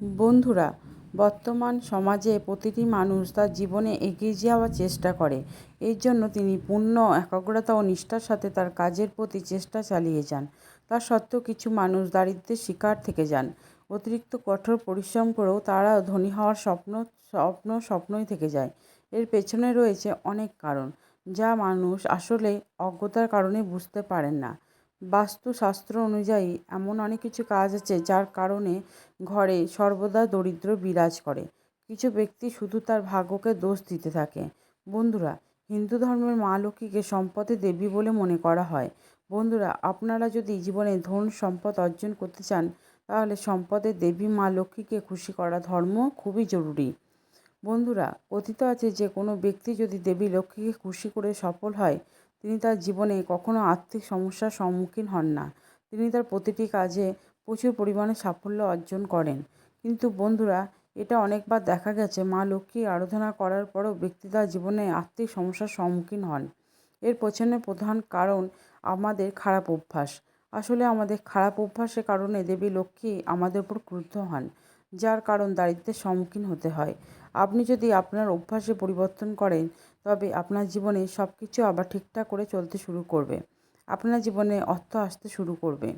বন্ধুরা, বর্তমান সমাজে প্রতিটি মানুষ তার জীবনে এগিয়ে যাওয়ার চেষ্টা করে। এর জন্য তিনি পূর্ণ একাগ্রতা ও নিষ্ঠার সাথে তার কাজের প্রতি চেষ্টা চালিয়ে যান। তা সত্ত্বেও কিছু মানুষ দারিদ্র্যের শিকার থেকে যান। অতিরিক্ত কঠোর পরিশ্রম করেও তারা ধনী হওয়ার স্বপ্ন স্বপ্ন স্বপ্নই থেকে যায়। এর পেছনে রয়েছে অনেক কারণ, যা মানুষ আসলে অজ্ঞতার কারণে বুঝতে পারেন না। বাস্তুশাস্ত্র অনুযায়ী এমন অনেক কিছু কাজ আছে যার কারণে ঘরে সর্বদা দরিদ্র বিরাজ করে। কিছু ব্যক্তি শুধু তার ভাগ্যকে দোষ দিতে থাকে। বন্ধুরা, হিন্দু ধর্মের মা লক্ষ্মীকে সম্পদে দেবী বলে মনে করা হয়। বন্ধুরা, আপনারা যদি জীবনে ধন সম্পদ অর্জন করতে চান, তাহলে সম্পদের দেবী মা লক্ষ্মীকে খুশি করা ধর্ম খুবই জরুরি। বন্ধুরা, কথিত আছে যে কোনো ব্যক্তি যদি দেবী লক্ষ্মীকে খুশি করে সফল হয় তিনি তার জীবনে কখনো আর্থিক সমস্যার সম্মুখীন হন না। তিনি তার প্রতিটি কাজে প্রচুর পরিমাণে সাফল্য অর্জন করেন। কিন্তু বন্ধুরা, এটা অনেকবার দেখা গেছে, মা লক্ষ্মী আরাধনা করার পরও ব্যক্তি তার জীবনে আর্থিক সমস্যার সম্মুখীন হন। এর পেছনে প্রধান কারণ আমাদের খারাপ অভ্যাস। আসলে আমাদের খারাপ অভ্যাসের কারণে দেবী লক্ষ্মী আমাদের উপর ক্রুদ্ধ হন, যার কারণ দারিদ্র্যের সম্মুখীন হতে হয়। আপনি যদি আপনার অভ্যাসে পরিবর্তন করেন, তবে আপনার জীবনে সব কিছু আবার ঠিকঠাক করে চলতে শুরু করবে। আপনার জীবনে অর্থ আসতে শুরু করবে।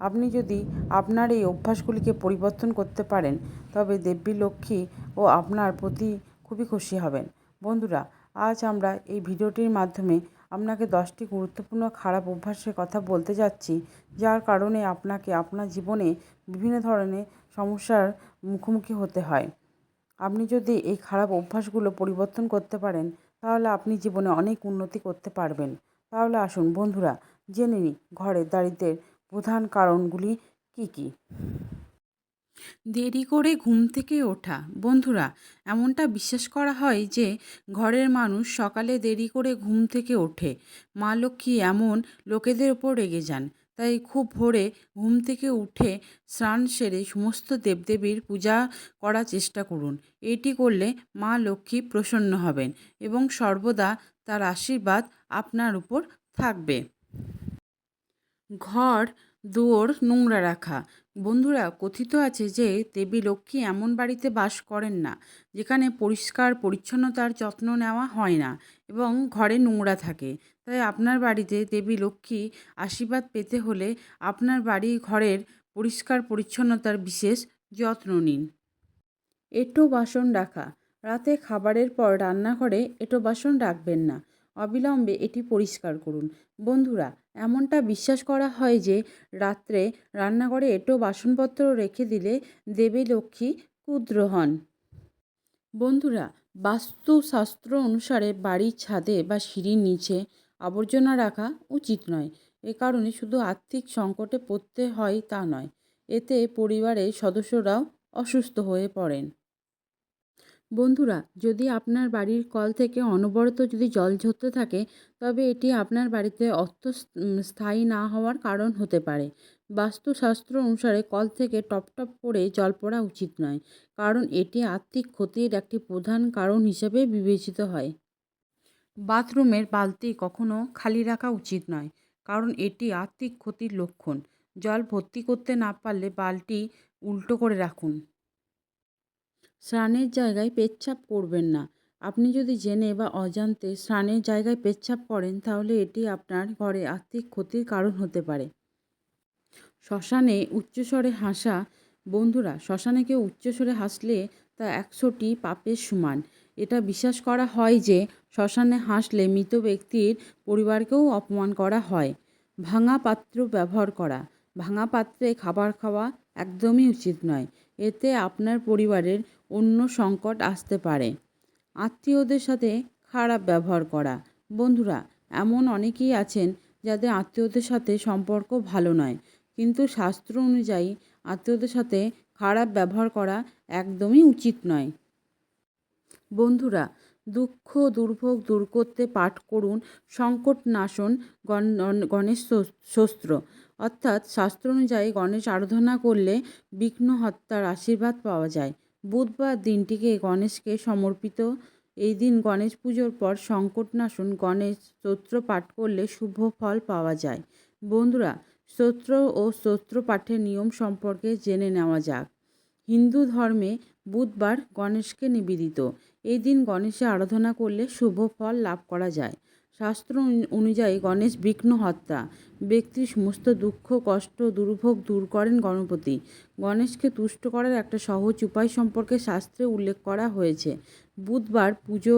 আপনি যদি আপনার এই অভ্যাসগুলিকে পরিবর্তন করতে পারেন, তবে দেবী লক্ষ্মী ও আপনার প্রতি খুবই খুশি হবেন। বন্ধুরা, আজ আমরা এই ভিডিওটির মাধ্যমে আপনাকে দশটি গুরুত্বপূর্ণ খারাপ অভ্যাসের কথা বলতে যাচ্ছি, যার কারণে আপনাকে আপনার জীবনে বিভিন্ন ধরনের সমস্যার মুখোমুখি হতে হয়। আপনি যদি এই খারাপ অভ্যাসগুলো পরিবর্তন করতে পারেন, তাহলে আপনি জীবনে অনেক উন্নতি করতে পারবেন। তাহলে আসুন বন্ধুরা, জেনে নিই ঘরের দারিদ্রের প্রধান কারণগুলি কী কী? দেরি করে ঘুম থেকে ওঠা। বন্ধুরা, এমনটা বিশ্বাস করা হয় যে ঘরের মানুষ সকালে দেরি করে ঘুম থেকে ওঠে। মা লক্ষ্মী এমন লোকেদের ওপর রেগে যান। তাই খুব ভোরে ঘুম থেকে উঠে স্নান সেরে সমস্ত দেবদেবীর পূজা করার চেষ্টা করুন। এটি করলে মা লক্ষ্মী প্রসন্ন হবেন এবং সর্বদা তার আশীর্বাদ আপনার উপর থাকবে। ঘর, দুয়ার, নোংরা রাখা বন্ধুরা, কথিত আছে যে দেবী লক্ষ্মী এমন বাড়িতে বাস করেন না, যেখানে পরিষ্কার পরিচ্ছন্নতার যত্ন নেওয়া হয় না এবং ঘরে নোংরা থাকে। তাই আপনার বাড়িতে দেবী লক্ষ্মী আশীর্বাদ পেতে হলে আপনার বাড়ি ঘরের পরিষ্কার পরিচ্ছন্নতার বিশেষ যত্ন নিন। এটো বাসন রাখা। রাতে খাবারের পর রান্নাঘরে এটো বাসন রাখবেন না। অবিলম্বে এটি পরিষ্কার করুন। বন্ধুরা, এমনটা বিশ্বাস করা হয় যে রাত্রে রান্নাঘরে এঁটো বাসনপত্র রেখে দিলে দেবী লক্ষ্মী ক্ষুদ্র হন। বন্ধুরা, বাস্তুশাস্ত্র অনুসারে বাড়ির ছাদে বা সিঁড়ির নিচে আবর্জনা রাখা উচিত নয়। এ কারণে শুধু আর্থিক সংকটে পড়তে হয় তা নয়। এতে পরিবারের সদস্যরাও অসুস্থ হয়ে পড়েন। বন্ধুরা, যদি আপনার বাড়ির কল থেকে অনবরত যদি জল ঝরতে থাকে, তবে এটি আপনার বাড়িতে অর্থ স্থায়ী না হওয়ার কারণ হতে পারে। বাস্তুশাস্ত্র অনুসারে কল থেকে টপ টপ করে জল পড়া উচিত নয়, কারণ এটি আর্থিক ক্ষতির একটি প্রধান কারণ হিসেবে বিবেচিত হয়। বাথরুমের বালতি কখনো খালি রাখা উচিত নয়, কারণ এটি আর্থিক ক্ষতির লক্ষণ। জল ভর্তি করতে না পারলে বালতি উল্টো করে রাখুন। স্নানের জায়গায় পেচ্ছাপ করবেন না। আপনি যদি জেনে বা অজান্তে স্নানের জায়গায় পেচ্ছাপ করেন, তাহলে এটি আপনার ঘরে আর্থিক ক্ষতির কারণ হতে পারে। শ্মশানে উচ্চস্বরে হাসা, বন্ধুরা, শ্মশানে কেউ উচ্চস্বরে হাসলে তা একশোটি পাপের সমান। এটা বিশ্বাস করা হয় যে, শ্মশানে হাসলে মৃত ব্যক্তির পরিবারকেও অপমান করা হয়। ভাঙা পাত্র ব্যবহার করা। ভাঙা পাত্রে খাবার খাওয়া একদমই উচিত নয়। এতে আপনার পরিবারের অন্য সংকট আসতে পারে। আত্মীয়দের সাথে খারাপ ব্যবহার করা। বন্ধুরা, এমন অনেকেই আছেন যাদের আত্মীয়দের সাথে সম্পর্ক ভালো নয়। কিন্তু শাস্ত্র অনুযায়ী আত্মীয়দের সাথে খারাপ ব্যবহার করা একদমই উচিত নয়। বন্ধুরা দুঃখ, দুর্ভোগ দূর করতে পাঠ করুন সংকট নাশন গণেশ শস্ত্র। অর্থাৎ শাস্ত্র অনুযায়ী গণেশ আরাধনা করলে বিঘ্ন হত্যার আশীর্বাদ পাওয়া যায়। বুধবার দিনটিকে গণেশকে সমর্পিত। এই দিন গণেশ পুজোর পর সংকটনাশন গণেশ স্তোত্র পাঠ করলে শুভ ফল পাওয়া যায়। বন্ধুরা, স্তোত্র ও স্তোত্র পাঠের নিয়ম সম্পর্কে জেনে নেওয়া যাক। হিন্দু ধর্মে বুধবার গণেশকে নিবেদিত। এই দিন গণেশের আরাধনা করলে শুভ ফল লাভ করা যায়। শাস্ত্র অনুযায়ী গণেশ বিঘ্নহর্তা ব্যক্তির সমস্ত দুঃখ, কষ্ট, দুর্ভোগ দূর করেন গণপতি। গণেশকে তুষ্ট করার একটা সহজ উপায় সম্পর্কে শাস্ত্রে উল্লেখ করা হয়েছে। বুধবার পুজো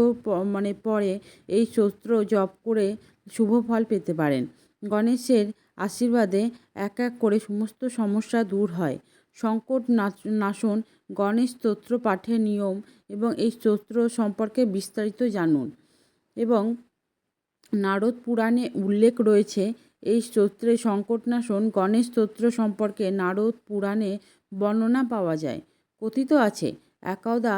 মানে পরে এই স্তোত্র জপ করে শুভ ফল পেতে পারেন। গণেশের আশীর্বাদে এক এক করে সমস্ত সমস্যা দূর হয়। সংকট নাশন গণেশ স্তোত্র পাঠের নিয়ম এবং এই স্তোত্র সম্পর্কে বিস্তারিত জানুন। এবং নারদ পুরাণে উল্লেখ রয়েছে, এই স্তোত্রে সংকটনাশন গণেশ স্তোত্র সম্পর্কে নারদ পুরাণে বর্ণনা পাওয়া যায়। কথিত আছে, একদা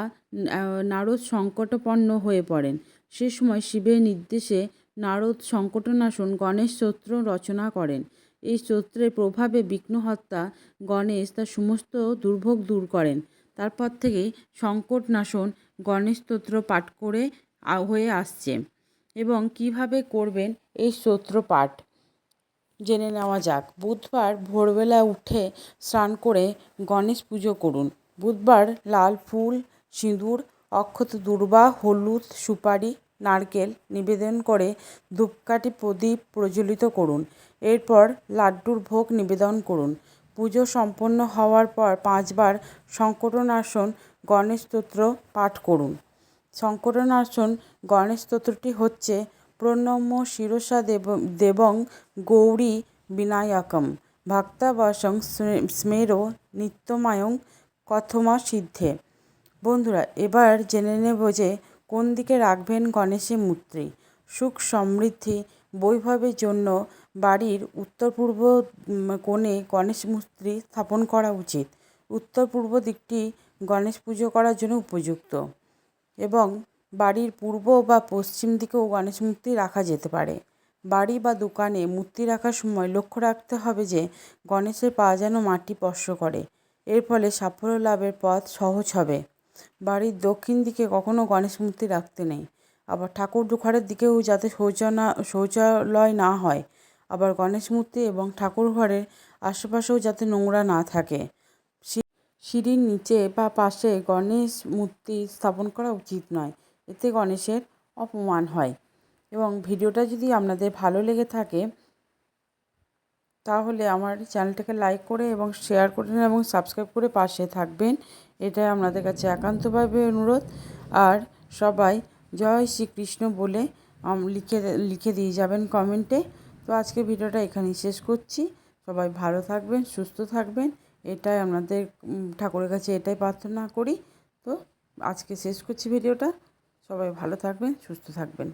নারদ সংকটপন্ন হয়ে পড়েন। সে সময় শিবের নির্দেশে নারদ সংকটনাশন গণেশ স্তোত্র রচনা করেন। এই স্তোত্রের প্রভাবে বিঘ্নহর্তা গণেশ তার সমস্ত দুর্ভোগ দূর করেন। তারপর থেকে সংকটনাশন গণেশ স্তোত্র পাঠ করে হয়ে আসছে। এবং কীভাবে করবেন এই স্তোত্র পাঠ জেনে নেওয়া যাক। বুধবার ভোরবেলা উঠে স্নান করে গণেশ পুজো করুন। বুধবার লাল ফুল, সিঁদুর, অক্ষত দুর্বা, হলুদ, সুপারি, নারকেল নিবেদন করে ধূপকাঠি প্রদীপ প্রজ্বলিত করুন। এরপর লাড্ডুর ভোগ নিবেদন করুন। পুজো সম্পন্ন হওয়ার পর পাঁচবার সংকটনাশন গণেশ স্তোত্র পাঠ করুন। সংকটনাশন গণেশ স্তোত্রটি হচ্ছে প্রণম্য শিরসা দেব দেবং গৌরী বিনায়কম ভক্তাবাসং স্মেরো নিত্যমায়ং কথমা সিদ্ধে। বন্ধুরা, এবার জেনে নেব যে কোন দিকে রাখবেন গণেশের মূর্তি? সুখ সমৃদ্ধি বৈভবের জন্য বাড়ির উত্তর পূর্ব কোণে গণেশ মূর্তি স্থাপন করা উচিত। উত্তর পূর্ব দিকটি গণেশ পুজো করার জন্য উপযুক্ত এবং বাড়ির পূর্ব বা পশ্চিম দিকেও গণেশ মূর্তি রাখা যেতে পারে। বাড়ি বা দোকানে মূর্তি রাখার সময় লক্ষ্য রাখতে হবে যে গণেশের পা যেন মাটি স্পর্শ করে। এর ফলে সাফল্য লাভের পথ সহজ হবে। বাড়ির দক্ষিণ দিকে কখনও গণেশ মূর্তি রাখতে নেই। আবার ঠাকুর ঘরের দিকেও যাতে শৌচানা শৌচালয় না হয়। আবার গণেশ মূর্তি এবং ঠাকুর ঘরের আশেপাশেও যাতে নোংরা না থাকে। সিঁড়ির নিচে বা পাশে গণেশ মূর্তি স্থাপন করা উচিত নয়। এতে গণেশের অপমান হয়। এবং ভিডিওটা যদি আপনাদের ভালো লেগে থাকে, তাহলে আমার চ্যানেলটাকে লাইক করে এবং শেয়ার করে এবং সাবস্ক্রাইব করে পাশে থাকবেন। এটাই আপনাদের কাছে একান্তভাবে অনুরোধ। আর সবাই জয় শ্রীকৃষ্ণ বলে লিখে লিখে দিয়ে যাবেন কমেন্টে। তো আজকে ভিডিওটা এখানেই শেষ করছি। সবাই ভালো থাকবেন, সুস্থ থাকবেন। এটাই আমাদের ঠাকুরের কাছে এটাই প্রার্থনা করি। তো আজকে শেষ করছি ভিডিওটা। সবাই ভালো থাকবেন, সুস্থ থাকবেন।